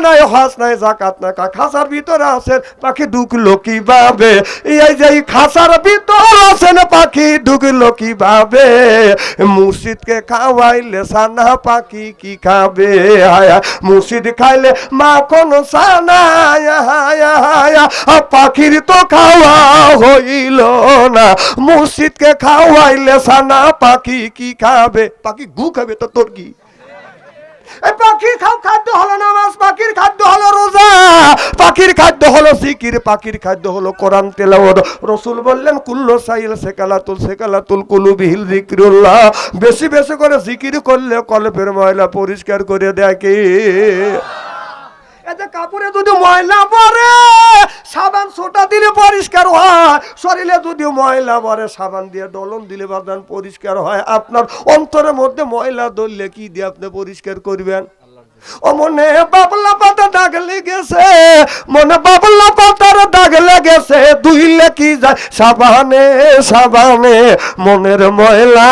নাই হজ নাই জাকাত কা- খাসার ভিতরে আছেন পাখি ঢুকলো কীভাবে? এই যে খাসার ভিতর আছেন পাখি ঢুকলো কীভাবে? মুর্শিদকে খাওয়াইলে সানা পাখি কি খাবে? আয়া মুর্শিদ খাইলে সানা আয়া, আয়া, আ, পাখির তো খাওয়া হইল না। মুর্শিদকে খাওয়াইলে সানা পাখি কি খাবে? পাখি গু খাবে তো তোর কি? পাখির খাও খাদ্য হলো পাখির খাদ্য হলো জিকির পাখির খাদ্য হলো কোরআন তেলাওয়াত। রসুল বললেন, কুল্লো সাইল সেকালাতুল সেকালাতুল কুলুবিহিল জিকিরুল্লাহ বেশি বেশি করে জিকির করলে কলপের ময়লা পরিষ্কার করে দেখে এতে কাপড়ে যদি ময়লা পরে সাবান সোটা দিলে পরিষ্কার হয়। শরীরে যদি ময়লা পরে সাবান দিয়ে ডলন দিলে বাদান পরিষ্কার হয়। আপনার অন্তরের মধ্যে ময়লা ধরলে কি দিয়ে আপনি পরিষ্কার করবেন? ও মনে বাবলা লেগেছে মনে বাবলা পাতার দাগ লেগেছে দুইলে কি যায়? সাবানে সাবানে, মনের ময়লা।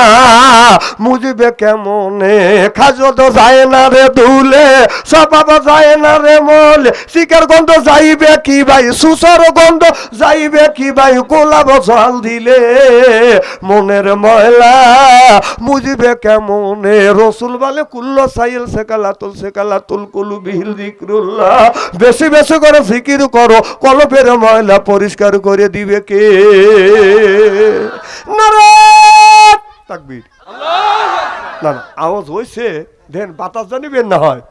মুজবে কেমনে? খাজো তো যায় না রে দুলে সবাব যায় না রে মলে। শিকার গন্ধ যাইবে কি ভাই? সুসর গন্ধ যাইবে কি ভাই? গোলাপ জল দিলে মনের ময়লা। মুজবে কেমনে? রসুল বলে, কুল্লো সাইল সেকালাতুল সেকালাতুল কুলু বিহিল জিক্রুল্লাহ। বেশি বেশি করে ফিকির করো কলপের ময়লা পরিষ্কার করে দিবে কে? না আওয়াজ হয়েছে দেন বাতাস জানিবেন না হয়?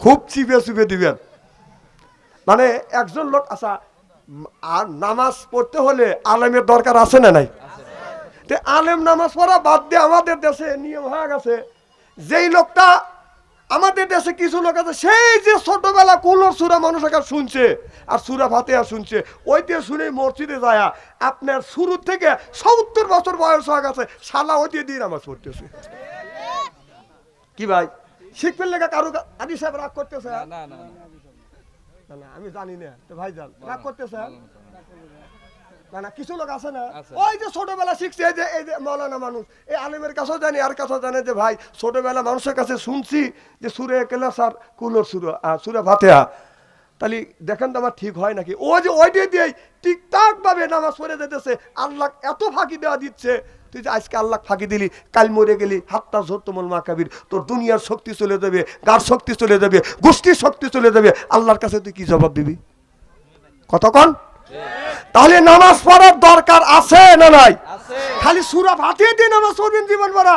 খুব চিপে চিপে দিবেন। মানে একজন লোক আচ্ছা আর নামাজ পড়তে হলে আলেমের দরকার আছে না নাই? আলেম নামাজ পড়া বাদ দিয়ে আমাদের দেশে নিয়ম হয়ে গেছে। যেই লোকটা আমাদের দেশে কিছু লোক আছে সেই যে ছোটবেলা কুলোর সুরা মানুষ একা শুনছে আর সুরা ভাতে শুনছে ওইতে শুনে মসজিদে যায় আপনার শুরু থেকে সত্তর বছর বয়স হয়ে গেছে শালা ওই দিয়ে দিয়ে নামাজ পড়তেছে। কি ভাই? শিখবেন লেখা কারও আদি সাহেব রাগ করতেছে? না না আমি জানি না তো ভাই যান রাগ করতেছে? না না কিছু লোক আছে না? ওই যে ছোটবেলা শিখছে এই যে এই যে মৌলানা মানুষ এই আলেমের কাছেও জানি আর কাছেও জানে যে ভাই ছোটবেলা মানুষের কাছে শুনছি যে সুরে কেলা স্যার কুলোর সুর সুরে ভাতেহা তাহলে দেখেন তো আমার ঠিক হয় নাকি? ও যে ওইটাই দিয়ে ঠিকঠাক ভাবে নামাজ পড়ে যেতেছে আল্লাহ এত ফাঁকি দেওয়া দিচ্ছে। তুই যে আজকে আল্লাহ ফাঁকি দিলি কাল মরে গেলি হাতটা ঝোরতমল মা কাবির তোর দুনিয়ার শক্তি চলে যাবে গার শক্তি চলে যাবে গোষ্ঠীর শক্তি চলে যাবে আল্লাহর কাছে তুই কি জবাব দিবি? কতক্ষণ তাহলে নামাজ পড়ার দরকার আছে না নাই? খালি সুরা ফাটিয়ে দিয়ে নামাজ পড়বেন জীবন না।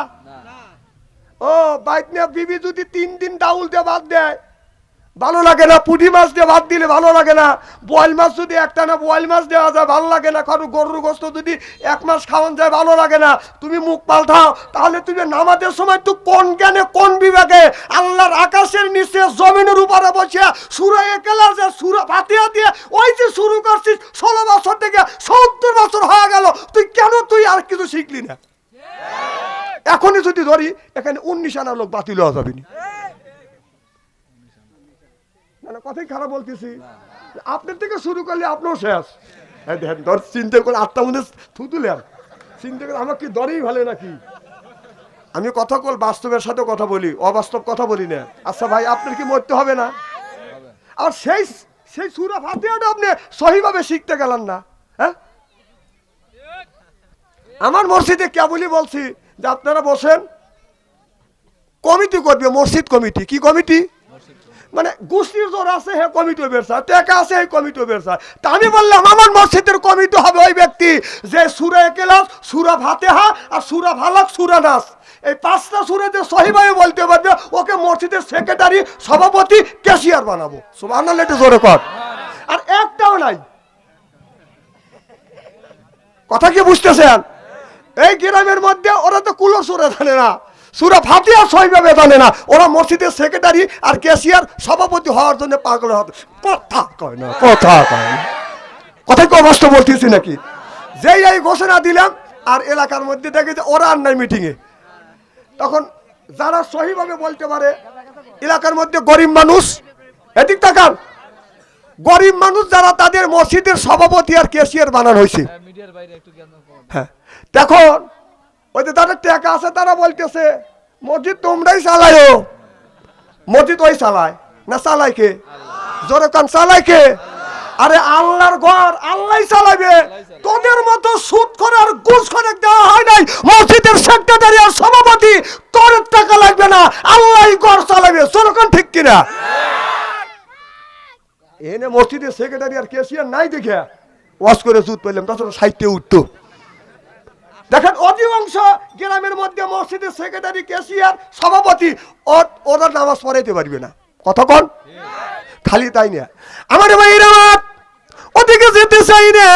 ও বাইক নিয়ে বিবি যদি তিন দিন ডাউল দিয়ে বাদ দেয় ভালো লাগে না, পুঁটি মাছ দিয়ে ভাত দিলে ভালো লাগে না। বয়েল মাছ যদি একটা না বয়েল মাছ দেওয়া যায়, ভালো লাগে না। কারও গরুর গোস্ত যদি এক মাস খাওয়ান যায়, ভালো লাগে না। তুমি মুখ পাল্টাও, তাহলে তুমি নামাজের সময় তুই কোন জ্ঞানে, কোন বিভাগে আল্লাহর আকাশের নিচে, জমিনের উপরে বসে, সুরা একেলা যে সুরা ফাতিয়া দিয়ে ওই যে শুরু করছিস, ষোলো বছর থেকে সত্তর বছর হয়ে গেল। তুই কেন তুই আর কিছু শিখলি না? এখনই যদি ধরি, এখানে উনিশ আনা লোক বাতিল হওয়া যাবে না না না। কথাই খারাপ বলতেছি। আপনার থেকে শুরু করলে আপনিও শেষ। হ্যাঁ ধর, চিন্তা করে আটটা মধ্যে থুতুলেন চিন্তা করে আমার কি দরেই ভালো নাকি? আমি কথা বল বাস্তবের সাথে কথা বলি, অবাস্তব কথা বলি না। আচ্ছা ভাই, আপনার কি মরতে হবে না? আর সেই সেই সুরা ফাতিহাটা আপনি সহিভাবে শিখতে গেলেন না হ্যাঁ? আমার মসজিদে কেবলই বলছি যে আপনারা বসেন। কমিটি করবে, মসজিদ কমিটি। কি কমিটি? মানে গোষ্ঠীর জোর আছে, হে কমিটি বেরসা টেকা আছে এই কমিটি বেরসা তা আমি বললাম, আমার মসজিদের কমিটি হবে ওই ব্যক্তি যে সুরা একেলাস, সুরা ফাতেহা আর সুরা ভালাক সুরা নাস। এই পাঁচটা সুরে যে সহিভাবে বলতে পারবে, ওকে মসজিদের সেক্রেটারি, সভাপতি, ক্যাশিয়ার বানাবো। সুবহানাল্লাহ একটু জোরে কর। আর একটাও নাই। কথা কি বুঝতেছেন? এই গ্রামের মধ্যে ওরা তো কুলো সুরে জানে না। সুরা ফাটিয়া সইভাবে জানে না। ওরা মসজিদের সেক্রেটারি আর ক্যাশিয়ার সভাপতি হওয়ার জন্য পাগল হবে কথা কয় না কথা কয় না। কথা কি অবস্থা বলতেছি নাকি? যেই এই ঘোষণা দিলাম আর এলাকার মধ্যে দেখে যে ওরা আর নাই মিটিংয়ে তখন যারা সহিভাবে বলতে পারে এলাকার মধ্যে গরিব মানুষ এদিক তাকান। গরিব মানুষ যারা তাদের মসজিদের সভাপতি আর ক্যাশিয়ার বানানো হয়েছে। হ্যাঁ, মিডিয়ার ওই যে তাদের টাকা আছে তারা বলতেছে, মসজিদ তোমরাই চালায়ও মসজিদ ওই চালায়, না চালাই কে? জোরে কান চালাই কে? আরে আল্লাহর ঘর আল্লাহ চালাবে তোদের মতো সুদ করে আর ঘুষ করে দেওয়া হয় নাই। মসজিদের সেক্রেটারি আর সভাপতি তোর টাকা লাগবে না আল্লাহ ঘর চালাবে। জোরকান ঠিক কিনা? এনে মসজিদের সেক্রেটারি আর কেসিয়ার নাই দেখে। ওয়াশ করে সুদ পেলাম, তাছাড়া সাহিত্যে উঠতো। দেখেন, অধিকাংশ গ্রামের মধ্যে মসজিদের সেক্রেটারি কেসিয়ার সভাপতি, ওরা নামাজ পড়াইতে পারবে না। কতক্ষণ খালি তাই না? আমার ভাইরা ওদিকে যেতে চাই না।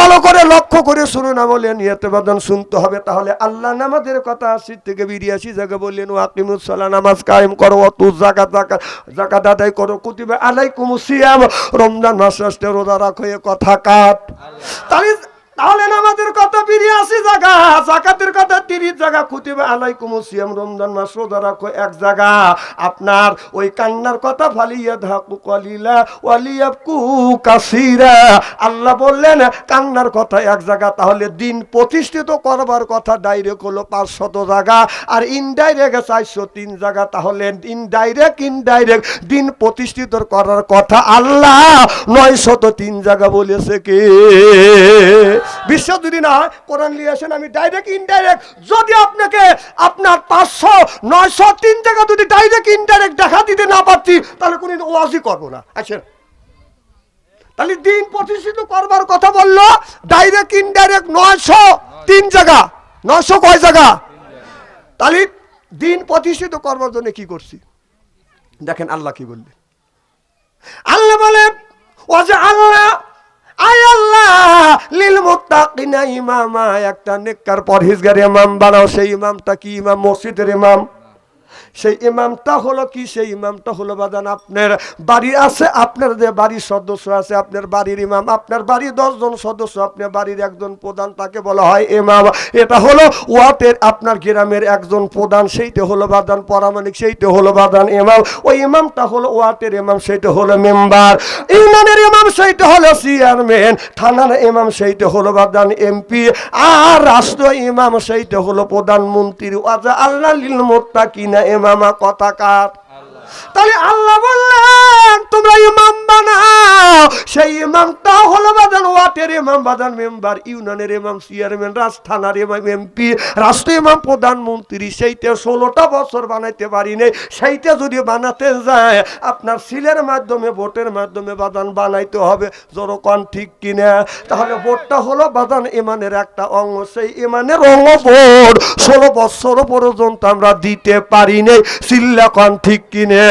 ভালো করে লক্ষ্য করে শুনুন আমলে নিয়তে বাদন শুনতে হবে। তাহলে আল্লাহ নামাজের কথা আশি থেকে বিরিয়াশি জায়গা বললেন ওয়াকিমুসলা নামাজ কায়েম করো অত জাকাত জাকাত জাকাত আদায় করো, কুতিবে আলাইকুম সিয়াম রমজান মাস রোজা রাখো, এ কথা কাট তাহলে তাহলে নামাজের কথা বিরিয়াশি জায়গা, জাকাতের কথা তিরিশ জায়গা কুতিবে আলাইকুম সিয়াম, রমজান মাস রোজা রাখো এক জায়গা। আপনার ওই কান্নার কথা ফালিয়া ধাকু কলিলা, ওয়ালিয়াবকু কাসিরা। আল্লাহ বললেন, কান্নার কথা এক জায়গা, তাহলে দিন প্রতিষ্ঠিত করবার কথা ডাইরেক্ট হলো পাঁচশত জায়গা, আর ইনডাইরেক্ট চারশো তিন জায়গা, তাহলে ইনডাইরেক্ট ইনডাইরেক্ট দিন প্রতিষ্ঠিত করার কথা আল্লাহ নয় শত তিন জায়গা বলেছে কে? বিশ্বাস যদি না হয়, কোরআন নিয়ে আসেন, আমি ডাইরেক্ট ইনডাইরেক্ট যদি আপনাকে আপনার পাঁচশো, নয়শো, তিন জায়গা যদি ডাইরেক্ট ইনডাইরেক্ট দেখা দিতে না পারছি তাহলে কোনো ওয়াজই করব না। আসেন। তাহলে দিন প্রতিষ্ঠিত করবার কথা বলল ডাইরেক্ট ইনডাইরেক্ট নয়শো, তিন জায়গা। নয়শো কয় জায়গা? তাহলে দিন প্রতিষ্ঠিত করবার জন্য কি করছি? দেখেন আল্লাহ কি বললেন। আল্লাহ বলে ও যে আল্লাহ লিল মুত্তাকিনা ইমামা একটা নেককার পরহেজগার ইমাম বানাও সেই ইমামটা কি ইমাম? মসজিদের ইমাম। সেই ইমামটা হলো কি? সেই ইমামটা হলো বাদান আপনার বাড়ি আছে, আপনার যে বাড়ির সদস্য আছে, আপনার বাড়ির ইমাম, আপনার বাড়ির দশজন সদস্য, আপনার বাড়ির একজন প্রধান, তাকে বলা হয় ইমাম। এটা হলো ওয়াটের আপনার গ্রামের একজন প্রধান, সেইটা হলো বাদান পরামানিক সেইটা হলো বাদান ইমাম। ওই ইমামটা হলো ওয়াটের ইমাম, সেইটা হলো মেম্বার। ইউনিয়নের ইমাম, সেইটা হলো চেয়ারম্যান। থানার ইমাম, সেইটা হলো বাদান এমপি। আর রাষ্ট্র ইমাম, সেইটা হলো প্রধানমন্ত্রী আল্লাহ লিল মোত্তাকিনা ইমামা কথা কার? তাহলে আল্লাহ বললেন তোমরা ইমাম বানাও সেই ইমামটা ওয়াটের ইমাম বাদান মেম্বার, ইউনিয়নের ইমাম চেয়ারম্যান ইমাম এমপি ইমাম, প্রধানমন্ত্রী সেইটা ষোলোটা বছর বানাইতে পারি নাই। সেইটা যদি বানাতে যায়, আপনার সিলের মাধ্যমে, ভোটের মাধ্যমে বাদান বানাইতে হবে। জনগণ ঠিক কিনা? তাহলে ভোটটা হলো বাদান ইমানের একটা অঙ্গ। সেই ইমানের অঙ্গ ভোট ষোলো বছর পর্যন্ত আমরা দিতে পারি নাই। সিল্লাকন ঠিক কিনে?